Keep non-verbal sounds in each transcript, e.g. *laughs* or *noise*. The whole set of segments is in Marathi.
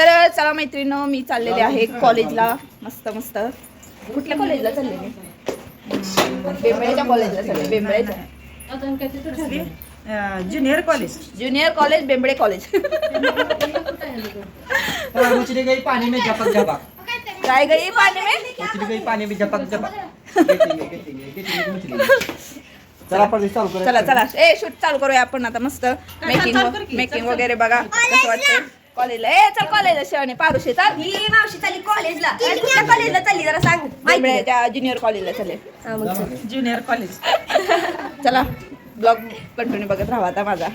तर चला मैत्रिणी मी चाललेले आहे कॉलेजला. मस्त मस्त. कुठल्या कॉलेजला चाललेले बेंबळेच्या कॉलेजला चालले. बेंबळेच्या junior college. Junior college Bembale college. मछली गई पानी में झपक झपक. काय गई पाणी में? मछली गई पानी में झपक झपक. घेतली, घेतली, घेतली मछली. चला आपण चालू करूया. चला चला. ए शूट चालू करूया आपण आता मस्त. मेकिंग मेकिंग चल, वगैरे बघा कसं वाटतंय. कॉलेजला. ए चल कॉलेजला शेवणे पारुशे चाल. ही मावशी चालली कॉलेजला. कुठल्या कॉलेजला चालली? जरा सांग. माहिती बेंबळेच्या ज्युनियर कॉलेजला चालले. हा, मग चल. ज्युनियर कॉलेज *laughs* चला ब्लॉग कंटिन्यू बघत राहा आता माझा.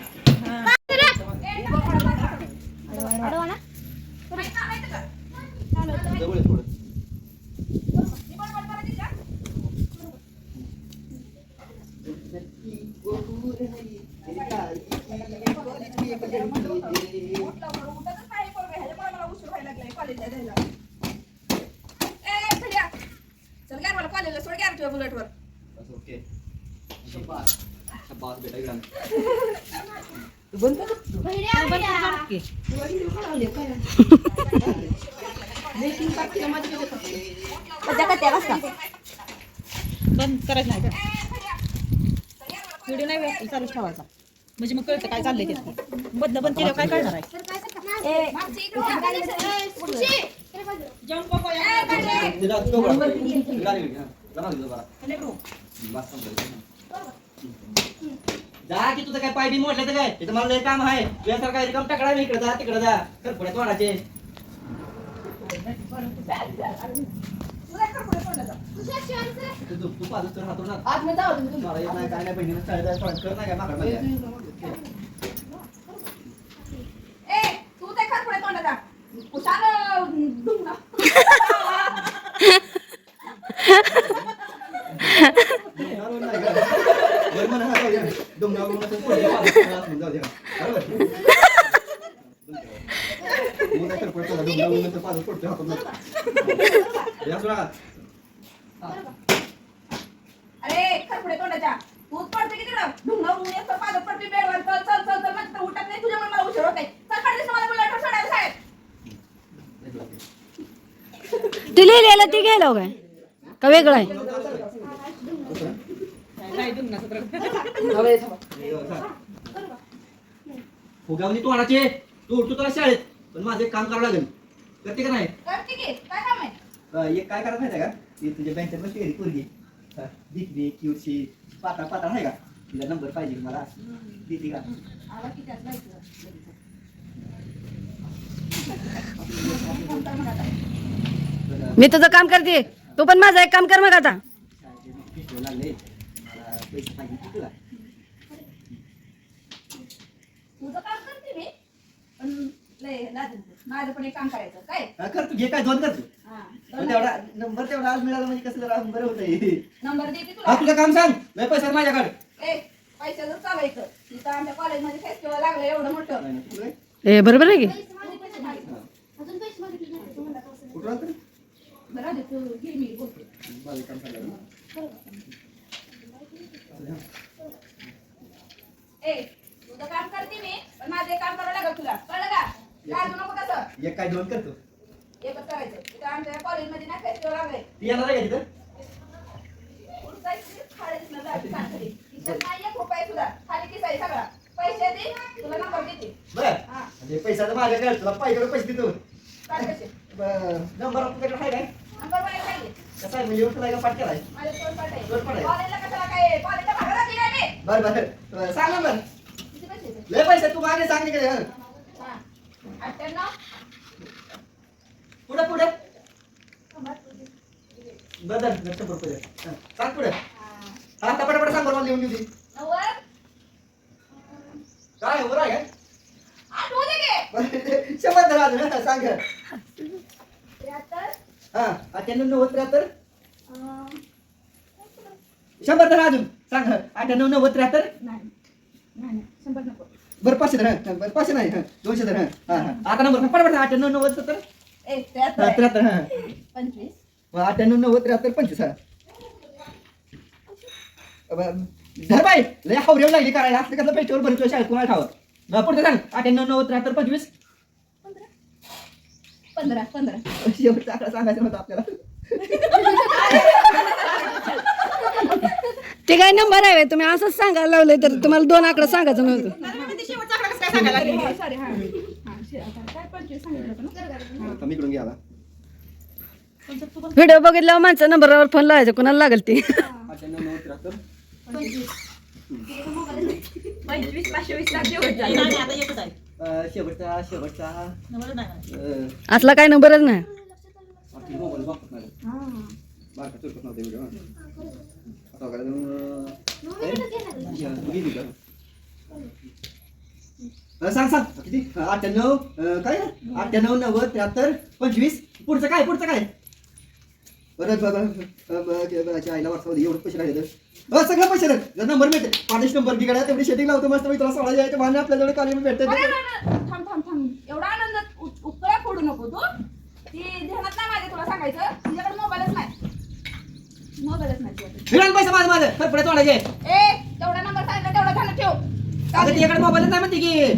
जवळ आहे थोडं. बुलेटवर बस, ओके. बेटा, आण. कच्च्या कच्च्या बसता. बंद करायचं नाही का व्हिडिओ नाही चालूच ठेवायचा म्हणजे मग कळतं काय चाललंय ते बंद बंद केल्यावर काय करणार आहे तिथं. जा की तुझं काय पाय बी मोडलं तर काय? इथं मला लय काम आहे. तुझ्यासारखा रिकाम टाकडा मी इकडे जा तिकडे जा. कर पुढे तोडाचे. तू तू- तू पाहतोस तर हातून ना. मला येत नाही काय नाही पण कर नाही काय मागं मागे. ए तू ते खर पुढे तोंडाचा कुशाल डुंगणा डोंगरावर नाही का? वर म्हणा हा जाऊया. डोंगरावर म्हणा तर पुढे पाहतोस तर हातून जाऊ दे. बरोबर? मग काय कर पुढे तोडा. डोंगरावर म्हणा तर पाहतोस पुढच्या हातून जाऊ. या सोडा. अरे खर पुढे तोंडाच्या तू पडते किती ढुंगणा उडून येतं पादत पडते बेडवर चल चल चल चल म्हणते तर उठत नाही तुझ्या मला उशीर होत नाही चल पडलीस मला बुलेटवर सोडायला साहेब ते लिहिलेलं ते गेलं काय का वेगळं आहे? फुगावणी तोंडाचे तू उठतो तुला शाळेत. पण माझं एक काम करावं लागेल. करते का नाही? करते की. काय काम आहे? अं, एक काय करायचं माहिती आहे का? ती तुझ्या बँकेत बसली आहे ती पोरगी. अं, दिखली क्यूटशी. पातळ पातळ आहे का? तिला नंबर पाहिजे मला. देते का? आला मी तुझं काम करते. तू पण माझं एक काम कर मग आता शाळेचे भेटू लागले मला पैसे पाहिजे की तुला तुझं काम करते मी पण लय लाजून तू. माझं पण एक काम करायचं काय? हा, कर तू घे काय दोन कर तू. हा पण तेवढा नंबर तेवढा आज मिळाला म्हणजे कसं जरा बरं होतं नंबर देते हा तुला. तुझं काम सांग. नाही पैसा माझ्याकडे. ए पैशाचं चालायचं. आमच्या कॉलेजमध्ये फेस्टिवल लागलं एवढं मोठं. नाही, नाही, तुला? ए बरोबर आहे की? कुठं राहतं? बरं आधी तू घे मी बोलते. माझं काम सांगायला. ए तुझं काम करते मी पण माझं एक काम करावं लागेल तुला. लाजू नको तसं. एक काय दोन करतो एकच करायचं. आमच्या कॉलेजमध्ये ना फेस्टिवल ती येणार आहे का तिथं? तुला बरं. म्हणजे पैसा तर माझ्याकडे तुला पाहिजे पैसे देतो बरं, नंबर तुझ्याकडे आहे काय? माझ्या कसा आहे? म्हणजे तुला का? पाठ केलाय? माझ्या काय काय बरं बरं. सांग पैसे देते? लय पैसे तू मागे सांग इकडे. पुढे पुढे. शंभर दे. हं, सांग पुढे. हा. पटापट सांग बरं मला लिहून देऊ दे. नव्वद काय वर आहे काय आठ होऊ दे की. बरं, शंभर धरा हं, सांग हा अठ्ठ्याण्णव नव्वद त्र्याहत्तर? शंभर धरा अजून सांग. अठ्ठ्याण्णव नव्वद त्र्याहत्तर नाही नाही नाही, शंभर नको बरं पाचशे धर. हं. बरं पाचशे नाही हं. दोनशे धर. हं. हा. हा आता नंबर पटापट अठ्ठ्याण्णव नव्वद सत्तर? ए हा, त्र्याहत्तर त्र्याहत्तर हा. पंचवीस. अठ्ठ्याण्णव नव्वद त्र्याहत्तर पंचवीस हा. अब- धर बाई लय हावरेव लागली करायला. असलं कसलं फेस्टिवल भरतो शाळेत कोणाला ठावं मग पुढे सांग अठ्ठ्याण्णव नव्वद त्र्याहत्तर पंचवीस? पंधरा. पंधरा शेवटचा आकडा सांगायचा होता आपल्याला. *laughs* ते काय नंबर आहे तुम्ही असंच सांगायला लावलंय तर तुम्हाला दोन आकडे सांगायचं नव्हतं. व्हिडिओ बघितल्यावर माणसं नंबरवर फोन लावायचं कोणाला लागल ती? शेवटचा शेवटचा. असला काय नंबरच नाही. सांग सांग किती अठ्ठ्याण्णव काय अठ्ठ्याण्णव नव्वद त्र्याहत्तर पंचवीस पुढचं काय पुढचं काय परत आईला वाटतं एवढं पैसे राहिले सगळं पैसे जर नंबर मिळते पाठीश नंबर बिघडा तेवढी शेटिंग लावतो मस्त मी तुला सोळा यायचं भांडण आपल्याजवळ कॉलेज भेटते थांब थांब थांब एवढा आनंदात उ- उकळ्या फोडू नको तू ती ध्यानात नाही माझ्या तुला सांगायचं फिरायला पैसे माझे माझे. तर पुढे तोडायचे ए तेवढा नंबर सांगितला तेवढा ठेव. तिच्याकडे मोबाईल नाही म्हणते की.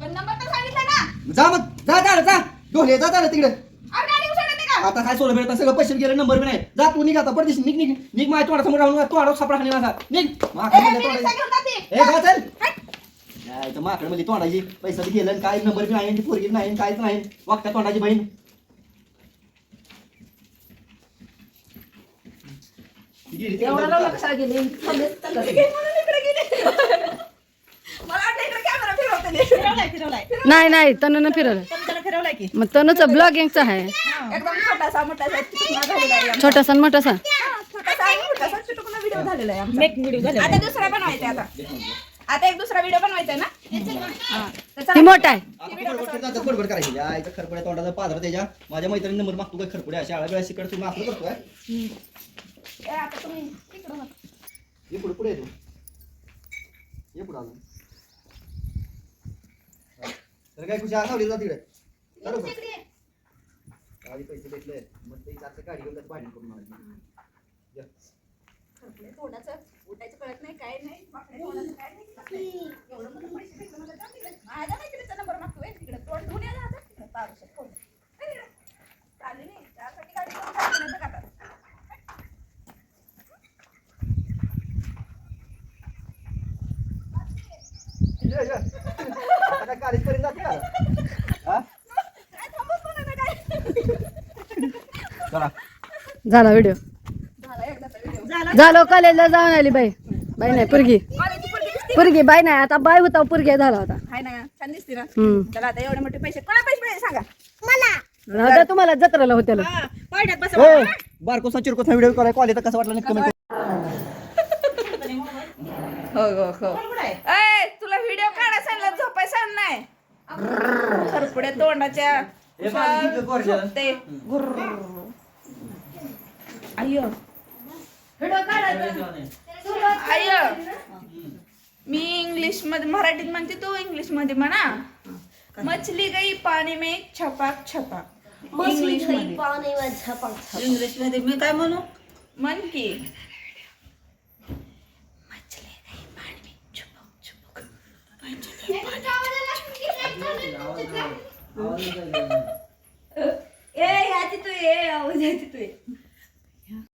पण नंबर तर सांगितला ना. जा मग. जा जा जा. ढोले जा जा तिकडे. अरे गाडी उचलत नाही का? आता काय सोलं भेटत? सगळं पैसे गेले नंबर बी नाही. जा तू निघ आता. निघ निघ. निघ माझ्या तोडा समोर राहून तोडा सापडा खाली माझा. निघ. माकड ए, म्हणलं मी रिक्षा तोडायची. घेऊन जाते. ए जा चल. हट. या, इथं माकडमध्ये तोंडाची. पैसा बी गेलं काय? नंबर बी नाही आणि ती पोरगी नाही आणि काहीच नाही. वागत्या तोंडाची बहीण. गेली ती एवढा लावला कशाला गेली थांबलेच तर कसं. म्हणून इकडे गेली. मला वाटलं इकडे कॅमेरा फिरवते ते. फिरवलाय फिरवलाय. नाही नाही तनुनं फिरवलं. पण त्याला फिरवलाय की. मग तनुचं ब्लॉगिंगचं आहे. एकदम छोटासा मोठासा चिटकून झालेला आहे आमचा. छोटासा आणि मोठासा? हा, छोटासा आणि मोठासा चिटकून व्हिडिओ झालेला आहे आमचा. एक व्हिडिओ झाला आता दुसरा बनवायचा आहे आता. आता एक दुसरा व्हिडिओ बनवायचा आहे ना? हा. तर चला. मोठा आहे. आता बडबड करत जातात, बडबड करायची या, इथं खरपुड्या तोंडाचा पादर त्याच्या. माझ्या मैत्रिणी नंबर मागतो काय खरपुड्या शाळा वेळा शिकड तुम्ही असलं करतोय. आता तुम्ही तिकडं बघा. ये पुढे पुढे येतो ये पुढे अजून हा. तर काय खुशी असावली जा तिकडे चालू का? ये. पैसे भेटले मग ते चारचं गाडी घेऊन जात भांडण करून आणायची. या. खरपुडे तोंडाचं उठायचं कळत नाही काय नाही वाकड्या तोंडाचं काय नाही एवढं मोठं पैसे भेटलं मला जा तिकडे. माझ्या मैत्रिणीचा नंबर मागतोय तिकडे तोंड धुवून या जा तिकडे पारुशात फोन. ए, तिकडे. चालली नाही त्यासाठी गाडी करून जायचं नाही बघ आता. ये, ये. जाते? हा? झाला व्हिडिओ झाला एकदाचा व्हिडिओ. झालो कॉलेजला जाऊन आली बाई. बाई नाही पुरगी. पोरगी बाई नाही आता बाई होता पुरगी झाला होता. हाय ना छान दिसते ना. हम्म. चला आता एवढे मोठे पैसे कोणा पैसे पाहिजे सांगा? मला. राहू द्या तुम्हाला जत्रेला होत्याला. हा, बारकोसा चिरकोसा व्हिडिओ करायला कॉलेज कसं वाटलं हो हो हो ए तुला व्हिडिओ काढा झोपाय सांग नाही. खरपुड्या तोंडाच्या हे. झोपते. अय्यो मी इंग्लिशमध्ये मराठीत म्हणते तू इंग्लिशमध्ये म्हणा मछली गई पाणी में छपाक छपाक. इंग्लिशमध्ये इंग्लिशमध्ये मी काय म्हणू? म्हण की. ए ह्याची तू ये आवाज ह्याची तू ये.